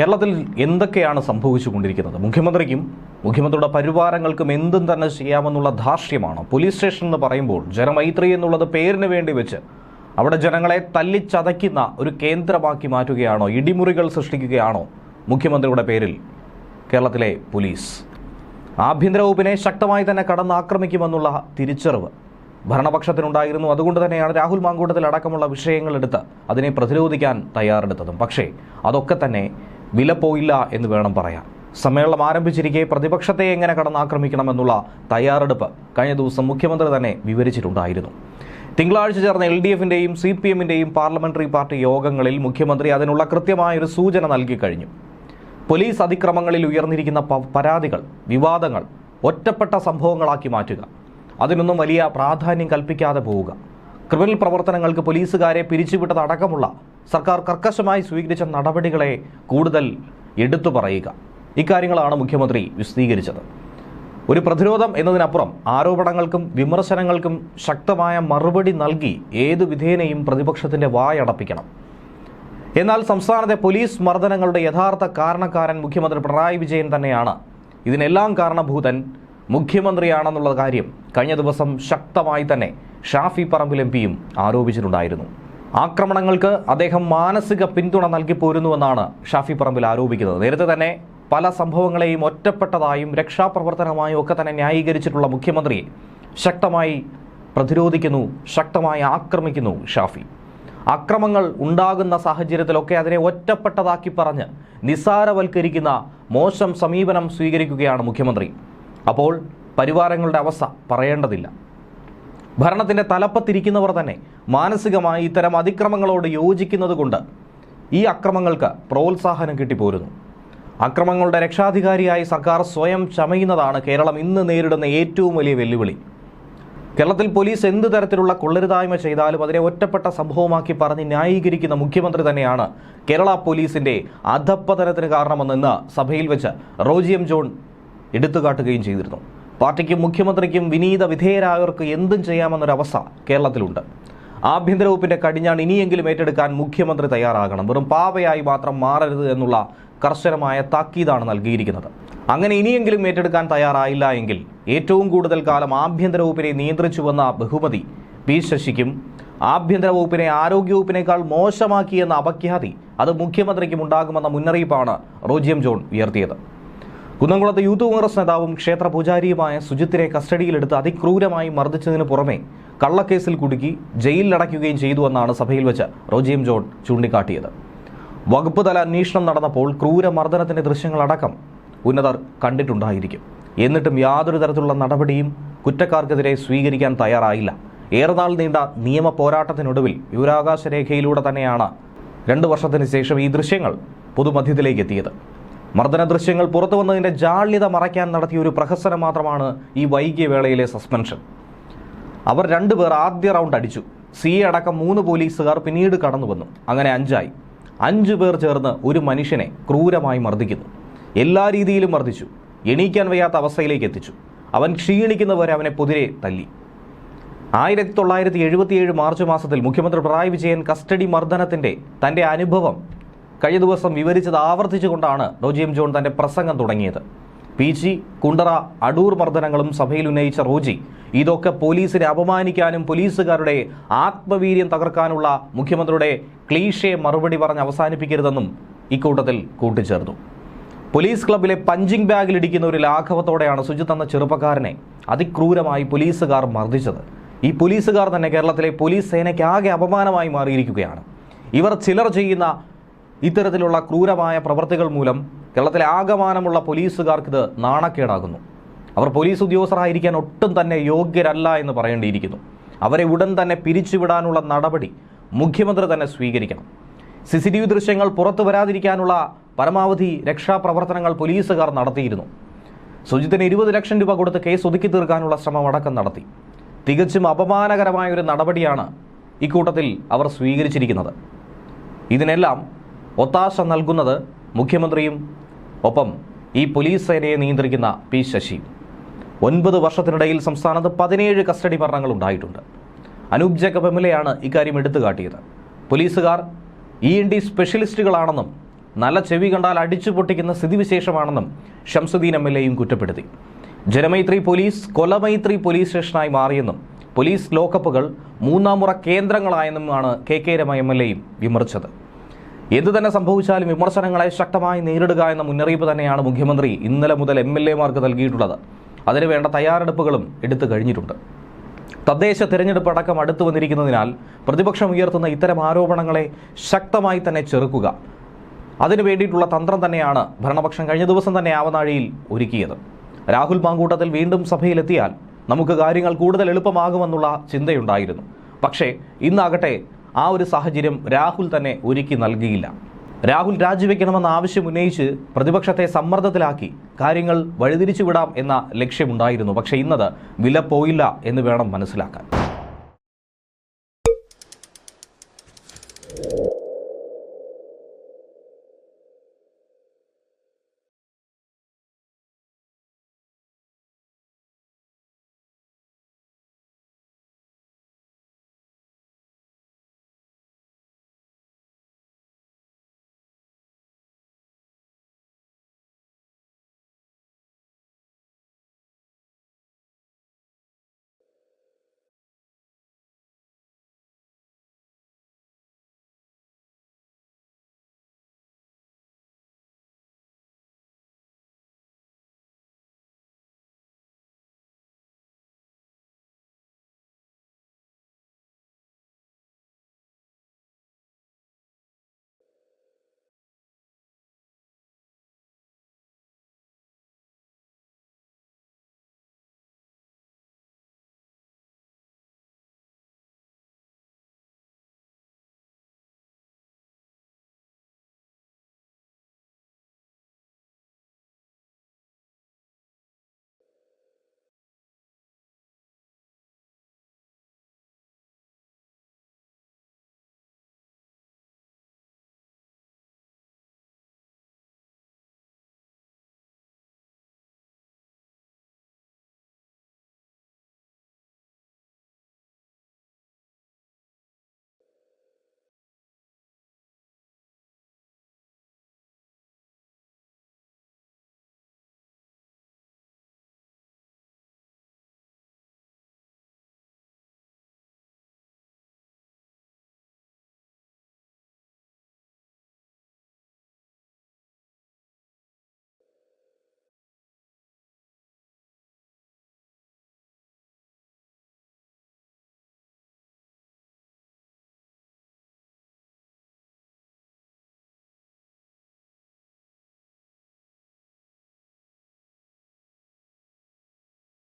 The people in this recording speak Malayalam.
കേരളത്തിൽ എന്തൊക്കെയാണ് സംഭവിച്ചു കൊണ്ടിരിക്കുന്നത് മുഖ്യമന്ത്രിക്കും മുഖ്യമന്ത്രിയുടെ പരിവാരങ്ങൾക്കും എന്തും തന്നെ ചെയ്യാമെന്നുള്ള ധാർഷ്ട്യമാണ്. പോലീസ് സ്റ്റേഷൻ എന്ന് പറയുമ്പോൾ ജനമൈത്രി എന്നുള്ളത് പേരിന് വേണ്ടി വെച്ച് അവിടെ ജനങ്ങളെ തല്ലിച്ചതയ്ക്കുന്ന ഒരു കേന്ദ്രമാക്കി മാറ്റുകയാണോ ഇടിമുറികൾ സൃഷ്ടിക്കുകയാണോ മുഖ്യമന്ത്രിയുടെ പേരിൽ കേരളത്തിലെ പോലീസ്? ആഭ്യന്തര വകുപ്പിനെ ശക്തമായി തന്നെ കടന്നാക്രമിക്കുമെന്നുള്ള തിരിച്ചറിവ് ഭരണപക്ഷത്തിനുണ്ടായിരുന്നു. അതുകൊണ്ട് തന്നെയാണ് രാഹുൽ മാങ്കൂട്ടത്തിൽ അടക്കമുള്ള വിഷയങ്ങളെടുത്ത് അതിനെ പ്രതിരോധിക്കാൻ തയ്യാറെടുത്തതും. പക്ഷേ അതൊക്കെ തന്നെ വില പോയില്ല എന്ന് വേണം പറയാൻ. സമ്മേളനം ആരംഭിച്ചിരിക്കെ പ്രതിപക്ഷത്തെ എങ്ങനെ കടന്നാക്രമിക്കണമെന്നുള്ള തയ്യാറെടുപ്പ് കഴിഞ്ഞ ദിവസം മുഖ്യമന്ത്രി തന്നെ വിവരിച്ചിട്ടുണ്ടായിരുന്നു. തിങ്കളാഴ്ച ചേർന്ന എൽ ഡി എഫിന്റെയും സി പി എമ്മിന്റെയും പാർലമെന്ററി പാർട്ടി യോഗങ്ങളിൽ മുഖ്യമന്ത്രി അതിനുള്ള കൃത്യമായൊരു സൂചന നൽകി കഴിഞ്ഞു. പോലീസ് അതിക്രമങ്ങളിൽ ഉയർന്നിരിക്കുന്ന പരാതികൾ വിവാദങ്ങൾ ഒറ്റപ്പെട്ട സംഭവങ്ങളാക്കി മാറ്റുക. അതിനൊന്നും വലിയ പ്രാധാന്യം കൽപ്പിക്കാതെ പോവുക. ക്രിമിനൽ പ്രവർത്തനങ്ങൾക്ക് പോലീസുകാരെ പിരിച്ചുവിട്ടതടക്കമുള്ള സർക്കാർ കർക്കശമായി സ്വീകരിച്ച നടപടികളെ കൂടുതൽ എടുത്തു പറയുക. ഇക്കാര്യങ്ങളാണ് മുഖ്യമന്ത്രി വിശദീകരിച്ചത്. ഒരു പ്രതിരോധം എന്നതിനപ്പുറം ആരോപണങ്ങൾക്കും വിമർശനങ്ങൾക്കും ശക്തമായ മറുപടി നൽകി ഏതു വിധേനയും പ്രതിപക്ഷത്തിന്റെ വായടപ്പിക്കണം. എന്നാൽ സംസ്ഥാനത്തെ പോലീസ് മർദ്ദനങ്ങളുടെ യഥാർത്ഥ കാരണക്കാരൻ മുഖ്യമന്ത്രി പിണറായി വിജയൻ തന്നെയാണ്. ഇതിനെല്ലാം കാരണഭൂതൻ മുഖ്യമന്ത്രിയാണെന്നുള്ള കാര്യം കഴിഞ്ഞ ദിവസം ശക്തമായി തന്നെ ഷാഫി പറമ്പിൽ എം പിയും ആരോപിച്ചിട്ടുണ്ടായിരുന്നു. ആക്രമണങ്ങൾക്ക് അദ്ദേഹം മാനസിക പിന്തുണ നൽകി പോരുന്നുവെന്നാണ് ഷാഫി പറമ്പിൽ ആരോപിക്കുന്നത്. നേരത്തെ തന്നെ പല സംഭവങ്ങളെയും ഒറ്റപ്പെട്ടതായും രക്ഷാപ്രവർത്തനമായും ഒക്കെ തന്നെ ന്യായീകരിച്ചിട്ടുള്ള മുഖ്യമന്ത്രി ശക്തമായി പ്രതിരോധിക്കുന്നു ശക്തമായി ആക്രമിക്കുന്നു ഷാഫി. അക്രമങ്ങൾ ഉണ്ടാകുന്ന സാഹചര്യത്തിലൊക്കെ അതിനെ ഒറ്റപ്പെട്ടതാക്കി പറഞ്ഞ് നിസ്സാരവൽക്കരിക്കുന്ന മോശം സമീപനം സ്വീകരിക്കുകയാണ് മുഖ്യമന്ത്രി. അപ്പോൾ പരിവാരങ്ങളുടെ അവസ്ഥ പറയേണ്ടതില്ല. ഭരണത്തിന്റെ തലപ്പത്തിരിക്കുന്നവർ തന്നെ മാനസികമായി ഇത്തരം അതിക്രമങ്ങളോട് യോജിക്കുന്നത് കൊണ്ട് ഈ അക്രമങ്ങൾക്ക് പ്രോത്സാഹനം കിട്ടിപ്പോരുന്നു. അക്രമങ്ങളുടെ രക്ഷാധികാരിയായി സർക്കാർ സ്വയം ചമയുന്നതാണ് കേരളം ഇന്ന് നേരിടുന്ന ഏറ്റവും വലിയ വെല്ലുവിളി. കേരളത്തിൽ പോലീസ് എന്ത് തരത്തിലുള്ള കൊള്ളരുതായ്മ ചെയ്താലും അതിനെ ഒറ്റപ്പെട്ട സംഭവമാക്കി പറഞ്ഞ് ന്യായീകരിക്കുന്ന മുഖ്യമന്ത്രി തന്നെയാണ് കേരള പോലീസിന്റെ അധപ്പതനത്തിന് കാരണമെന്ന് സഭയിൽ വെച്ച് റോജിയം ജോൺ എടുത്തുകാട്ടുകയും ചെയ്തിരുന്നു. പാർട്ടിക്കും മുഖ്യമന്ത്രിക്കും വിനീത വിധേയരായവർക്ക് എന്തും ചെയ്യാമെന്നൊരവസ്ഥ കേരളത്തിലുണ്ട്. ആഭ്യന്തര വകുപ്പിന്റെ കടിഞ്ഞാൺ ഇനിയെങ്കിലും ഏറ്റെടുക്കാൻ മുഖ്യമന്ത്രി തയ്യാറാകണം. വെറും പാവയായി മാത്രം മാറരുത് എന്നുള്ള കർശനമായ താക്കീതാണ് നൽകിയിരിക്കുന്നത്. അങ്ങനെ ഇനിയെങ്കിലും ഏറ്റെടുക്കാൻ തയ്യാറായില്ല എങ്കിൽ ഏറ്റവും കൂടുതൽ കാലം ആഭ്യന്തര വകുപ്പിനെ നിയന്ത്രിച്ചുവെന്ന ബഹുമതി പി ശശിക്കും ആഭ്യന്തര വകുപ്പിനെ ആരോഗ്യവകുപ്പിനേക്കാൾ മോശമാക്കിയെന്ന അപഖ്യാതി അത് മുഖ്യമന്ത്രിക്കും ഉണ്ടാകുമെന്ന മുന്നറിയിപ്പാണ് റോജിയം ജോൺ ഉയർത്തിയത്. കുന്നംകുളത്ത് യൂത്ത് കോൺഗ്രസ് നേതാവും ക്ഷേത്ര പൂജാരിയുമായ സുജിത്തിനെ കസ്റ്റഡിയിലെടുത്ത് അതിക്രൂരമായി മർദ്ദിച്ചതിന് പുറമെ കള്ളക്കേസിൽ കുടുക്കി ജയിലിലടയ്ക്കുകയും ചെയ്തുവെന്നാണ് സഭയിൽ വെച്ച് റോജിയം ജോൺ ചൂണ്ടിക്കാട്ടിയത്. വകുപ്പ് തല അന്വേഷണം നടന്നപ്പോൾ ക്രൂരമർദ്ദനത്തിന്റെ ദൃശ്യങ്ങളടക്കം ഉന്നതർ കണ്ടിട്ടുണ്ടായിരിക്കും. എന്നിട്ടും യാതൊരു തരത്തിലുള്ള നടപടിയും കുറ്റക്കാർക്കെതിരെ സ്വീകരിക്കാൻ തയ്യാറായില്ല. ഏറെനാൾ നീണ്ട നിയമ പോരാട്ടത്തിനൊടുവിൽ വിവരാകാശ രേഖയിലൂടെ തന്നെയാണ് രണ്ട് വർഷത്തിന് ശേഷം ഈ ദൃശ്യങ്ങൾ പൊതുമധ്യത്തിലേക്ക് എത്തിയത്. മർദ്ദന ദൃശ്യങ്ങൾ പുറത്തു വന്നതിന്റെ ജാള്യത മറയ്ക്കാൻ നടത്തിയ ഒരു പ്രഹസനം മാത്രമാണ് ഈ വൈകിയ വേളയിലെ സസ്പെൻഷൻ. അവർ രണ്ടുപേർ ആദ്യ റൗണ്ട് അടിച്ചു. സി അടക്കം മൂന്ന് പോലീസുകാർ പിന്നീട് കടന്നു വന്നു. അങ്ങനെ അഞ്ചായി. അഞ്ചു പേർ ചേർന്ന് ഒരു മനുഷ്യനെ ക്രൂരമായി മർദ്ദിക്കുന്നു. എല്ലാ രീതിയിലും മർദ്ദിച്ചു. എണീക്കാൻ വയ്യാത്ത അവസ്ഥയിലേക്ക് എത്തിച്ചു. അവൻ ക്ഷീണിക്കുന്നവരെ അവനെ പൊതിരെ തല്ലി. ആയിരത്തി തൊള്ളായിരത്തി എഴുപത്തിയേഴ് മാർച്ച് മാസത്തിൽ മുഖ്യമന്ത്രി പിണറായി വിജയൻ കസ്റ്റഡി മർദ്ദനത്തിന്റെ തന്റെ അനുഭവം കഴിഞ്ഞ ദിവസം വിവരിച്ചത് ആവർത്തിച്ചുകൊണ്ടാണ് റോജി എം. ജോൺ തന്റെ പ്രസംഗം തുടങ്ങിയത്. പി. ജി. കുണ്ടറ അടൂർ മർദ്ദനങ്ങളും സഭയിൽ ഉന്നയിച്ച റോജി ഇതൊക്കെ പോലീസിനെ അപമാനിക്കാനും പോലീസുകാരുടെ ആത്മവീര്യം തകർക്കാനുള്ള മുഖ്യമന്ത്രിയുടെ ക്ലീഷയെ മറുപടി പറഞ്ഞ് അവസാനിപ്പിക്കരുതെന്നും ഇക്കൂട്ടത്തിൽ കൂട്ടിച്ചേർത്തു. പോലീസ് ക്ലബിലെ പഞ്ചിങ് ബാഗിൽ ഇടിക്കുന്ന ഒരു ലാഘവത്തോടെയാണ് സുജിത് എന്ന ചെറുപ്പക്കാരനെ അതിക്രൂരമായി പോലീസുകാർ മർദ്ദിച്ചത്. ഈ പോലീസുകാർ തന്നെ കേരളത്തിലെ പോലീസ് സേനയ്ക്ക് ആകെ അപമാനമായി മാറിയിരിക്കുകയാണ്. ഇവർ ചിലർ ചെയ്യുന്ന ഇത്തരത്തിലുള്ള ക്രൂരമായ പ്രവൃത്തികൾ മൂലം കേരളത്തിലെ ആകമാനമുള്ള പോലീസുകാർക്കിത് നാണക്കേടാകുന്നു. അവർ പോലീസ് ഉദ്യോഗസ്ഥരായിരിക്കാൻ ഒട്ടും തന്നെ യോഗ്യരല്ല എന്ന് പറയേണ്ടിയിരിക്കുന്നു. അവരെ ഉടൻ തന്നെ പിരിച്ചുവിടാനുള്ള നടപടി മുഖ്യമന്ത്രി തന്നെ സ്വീകരിക്കണം. സി സി ടി വി ദൃശ്യങ്ങൾ പുറത്തു വരാതിരിക്കാനുള്ള പരമാവധി രക്ഷാപ്രവർത്തനങ്ങൾ പോലീസുകാർ നടത്തിയിരുന്നു. സുജിത്തിന് ഇരുപത് ലക്ഷം രൂപ കൊടുത്ത് കേസ് ഒതുക്കി തീർക്കാനുള്ള ശ്രമം അടക്കം നടത്തി. തികച്ചും അപമാനകരമായ ഒരു നടപടിയാണ് ഇക്കൂട്ടത്തിൽ അവർ സ്വീകരിച്ചിരിക്കുന്നത്. ഇതിനെല്ലാം ഒത്താശ നൽകുന്നത് മുഖ്യമന്ത്രിയും ഒപ്പം ഈ പോലീസ് സേനയെ നിയന്ത്രിക്കുന്ന പി ശശി. ഒൻപത് വർഷത്തിനിടയിൽ സംസ്ഥാനത്ത് പതിനേഴ് കസ്റ്റഡി മരണങ്ങൾ ഉണ്ടായിട്ടുണ്ട്. അനൂപ് ജേക്കബ് എം എൽ എയാണ് ഇക്കാര്യം എടുത്തു കാട്ടിയത് പോലീസുകാർ ഇ എൻ ഡി സ്പെഷ്യലിസ്റ്റുകളാണെന്നും നല്ല ചെവി കണ്ടാൽ അടിച്ചു പൊട്ടിക്കുന്ന സ്ഥിതിവിശേഷമാണെന്നും ഷംസുദ്ദീൻ എം എൽ എയും കുറ്റപ്പെടുത്തി. ജനമൈത്രി പോലീസ് കൊലമൈത്രി പോലീസ് സ്റ്റേഷനായി മാറിയെന്നും പോലീസ് ലോക്കപ്പുകൾ മൂന്നാം മുറ കേന്ദ്രങ്ങളായെന്നുമാണ് K K Rema M L എയും വിമർശിച്ചത്. എന്തു തന്നെ സംഭവിച്ചാലും വിമർശനങ്ങളെ ശക്തമായി നേരിടുക എന്ന മുന്നറിയിപ്പ് തന്നെയാണ് മുഖ്യമന്ത്രി ഇന്നലെ മുതൽ എം എൽ എമാർക്ക് നൽകിയിട്ടുള്ളത്. അതിനുവേണ്ട തയ്യാറെടുപ്പുകളും എടുത്തു കഴിഞ്ഞിട്ടുണ്ട്. തദ്ദേശ തിരഞ്ഞെടുപ്പ് അടക്കം അടുത്തു വന്നിരിക്കുന്നതിനാൽ പ്രതിപക്ഷം ഉയർത്തുന്ന ഇത്തരം ആരോപണങ്ങളെ ശക്തമായി തന്നെ ചെറുക്കുക. അതിനു വേണ്ടിയിട്ടുള്ള തന്ത്രം തന്നെയാണ് ഭരണപക്ഷം കഴിഞ്ഞ ദിവസം തന്നെ ആവനാഴിയിൽ ഒരുക്കിയത്. രാഹുൽ മാങ്കൂട്ടത്തിൽ വീണ്ടും സഭയിലെത്തിയാൽ നമുക്ക് കാര്യങ്ങൾ കൂടുതൽ എളുപ്പമാകുമെന്നുള്ള ചിന്തയുണ്ടായിരുന്നു. പക്ഷേ ഇന്നാകട്ടെ ആ ഒരു സാഹചര്യം രാഹുൽ തന്നെ ഒരുക്കി നൽകിയില്ല. രാഹുൽ രാജിവെക്കണമെന്ന ആവശ്യം ഉന്നയിച്ച് പ്രതിപക്ഷത്തെ സമ്മർദ്ദത്തിലാക്കി കാര്യങ്ങൾ വഴിതിരിച്ചുവിടാം എന്ന ലക്ഷ്യമുണ്ടായിരുന്നു. പക്ഷേ ഇന്നത് വില പോയില്ല എന്ന് വേണം മനസ്സിലാക്കാൻ.